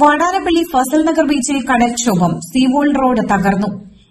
വാടാരപ്പള്ളി ഫസൽ നഗർ ബീച്ചിൽ കടൽക്ഷോഭം സീവോൾ റോഡ് തകർന്നു.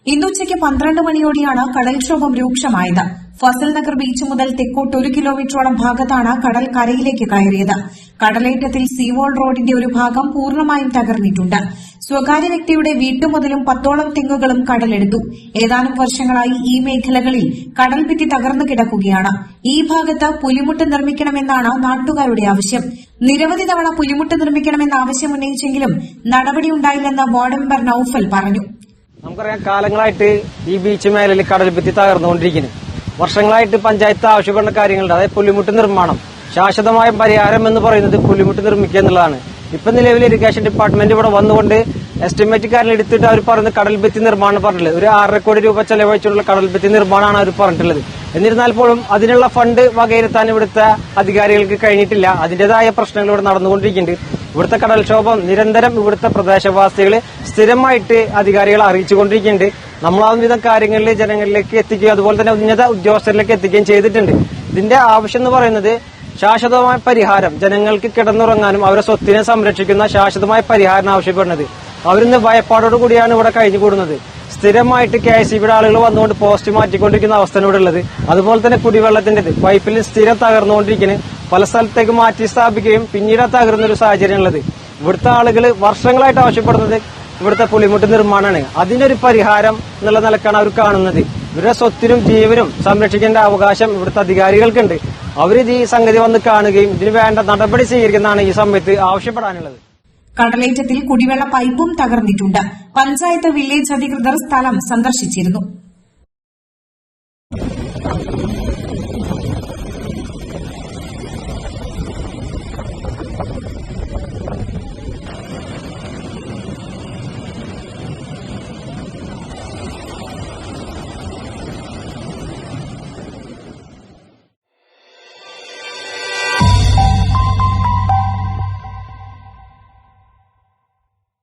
ഇന്നുച്ചയ്ക്ക് പന്ത്രണ്ട് മണിയോടെയാണ് കടൽക്ഷോഭം രൂക്ഷമായത്. ഫസൽ നഗർ ബീച്ച് മുതൽ തെക്കോട്ട് ഒരു കിലോമീറ്ററോളം ഭാഗത്താണ് കടൽ കരയിലേക്ക് കയറിയത്. കടലേറ്റത്തിൽ സീവോൾ റോഡിന്റെ ഒരു ഭാഗം പൂർണമായും തകർന്നിട്ടുണ്ട്. സ്വകാര്യ വ്യക്തിയുടെ വീട്ടുമുതലും പത്തോളം തെങ്ങുകളും കടലെടുത്തു. ഏതാനും വർഷങ്ങളായി ഈ മേഖലകളിൽ കടൽ ഭിത്തി തകർന്നു കിടക്കുകയാണ്. ഈ ഭാഗത്ത് പുലിമുട്ട് നിർമ്മിക്കണമെന്നാണ് നാട്ടുകാരുടെ ആവശ്യം. നിരവധി തവണ പുലിമുട്ട് നിർമ്മിക്കണമെന്ന ആവശ്യം ഉന്നയിച്ചെങ്കിലും നടപടിയുണ്ടായില്ലെന്ന് വാർഡ് മെമ്പർ നൌഫൽ പറഞ്ഞു. നമുക്കറിയാം കാലങ്ങളായിട്ട് ഈ ബീച്ച് മേഖലയിൽ കടൽ ഭിത്തി തകർന്നുകൊണ്ടിരിക്കുന്നു. വർഷങ്ങളായിട്ട് പഞ്ചായത്ത് ആവശ്യപ്പെടുന്ന കാര്യങ്ങളുണ്ട്. അതായത് പുലിമുട്ട് നിർമ്മാണം. ശാശ്വതമായ പരിഹാരം എന്ന് പറയുന്നത് പുലിമുട്ട് നിർമ്മിക്കുക എന്നുള്ളതാണ്. ഇപ്പൊ നിലവിൽ ഇറിഗേഷൻ ഡിപ്പാർട്ട്മെന്റ് ഇവിടെ വന്നുകൊണ്ട് എസ്റ്റിമേറ്റ് കാര്യം എടുത്തിട്ട് അവർ പറയുന്നത് കടൽഭിത്തി നിർമ്മാണം പറഞ്ഞിട്ടുള്ളത്. ഒരു ആറര കോടി രൂപ ചെലവഴിച്ചുള്ള കടൽ കടൽഭിത്തി നിർമ്മാണമാണ് അവർ പറഞ്ഞിട്ടുള്ളത്. എന്നിരുന്നാൽ പോലും അതിനുള്ള ഫണ്ട് വകയിരുത്താൻ ഇവിടുത്തെ അധികാരികൾക്ക് കഴിഞ്ഞിട്ടില്ല. അതിന്റേതായ പ്രശ്നങ്ങൾ ഇവിടെ നടന്നുകൊണ്ടിരിക്കുന്നുണ്ട്. ഇവിടുത്തെ കടൽക്ഷോഭം നിരന്തരം ഇവിടുത്തെ പ്രദേശവാസികൾ സ്ഥിരമായിട്ട് അധികാരികളെ അറിയിച്ചുകൊണ്ടിരിക്കുന്നുണ്ട്. നമ്മളാവുന്ന കാര്യങ്ങളിൽ ജനങ്ങളിലേക്ക് എത്തിക്കുകയും അതുപോലെ തന്നെ ഉന്നത ഉദ്യോഗസ്ഥരിലേക്ക് എത്തിക്കുകയും ചെയ്തിട്ടുണ്ട്. ഇതിന്റെ ആവശ്യം എന്ന് പറയുന്നത് ശാശ്വതമായ പരിഹാരം ജനങ്ങൾക്ക് കിടന്നുറങ്ങാനും അവരുടെ സ്വത്തിനെ സംരക്ഷിക്കുന്ന ശാശ്വതമായ പരിഹാരം ആവശ്യപ്പെടുന്നത്. അവരിന്ന് ഭയപ്പാടോട് കൂടിയാണ് ഇവിടെ കഴിഞ്ഞു കൂടുന്നത് സ്ഥിരമായിട്ട് കെ എസ് ബിയുടെ ആളുകൾ വന്നുകൊണ്ട് പോസ്റ്റ് മാറ്റിക്കൊണ്ടിരിക്കുന്ന അവസ്ഥയാണ് ഇവിടെ ഉള്ളത്. അതുപോലെ തന്നെ കുടിവെള്ളത്തിന്റെ പൈപ്പിൽ സ്ഥിരം തകർന്നുകൊണ്ടിരിക്കുന്നത് പല സ്ഥലത്തേക്ക് മാറ്റി സ്ഥാപിക്കുകയും പിന്നീട് അത് തകരുന്ന ഒരു സാഹചര്യം ഉള്ളത് ഇവിടുത്തെ ആളുകൾ വർഷങ്ങളായിട്ട് ആവശ്യപ്പെടുന്നത് ഇവിടുത്തെ പുളിമുട്ട് നിർമ്മാണമാണ് അതിനൊരു പരിഹാരം എന്നുള്ള നിലക്കാണ് അവർ കാണുന്നത്. ഇവരുടെ സ്വത്തിനും ജീവനും സംരക്ഷിക്കേണ്ട അവകാശം ഇവിടുത്തെ അധികാരികൾക്കുണ്ട്. അവരിത് ഈ സംഗതി വന്ന് കാണുകയും ഇതിന് വേണ്ട നടപടി സ്വീകരിക്കുന്നതാണ് ഈ സമയത്ത് ആവശ്യപ്പെടാനുള്ളത്. കടലേറ്റത്തിൽ കുടിവെള്ള പൈപ്പും തകർന്നിട്ടുണ്ട്. പഞ്ചായത്ത് വില്ലേജ് അധികൃതർ സ്ഥലം സന്ദർശിച്ചിരുന്നു.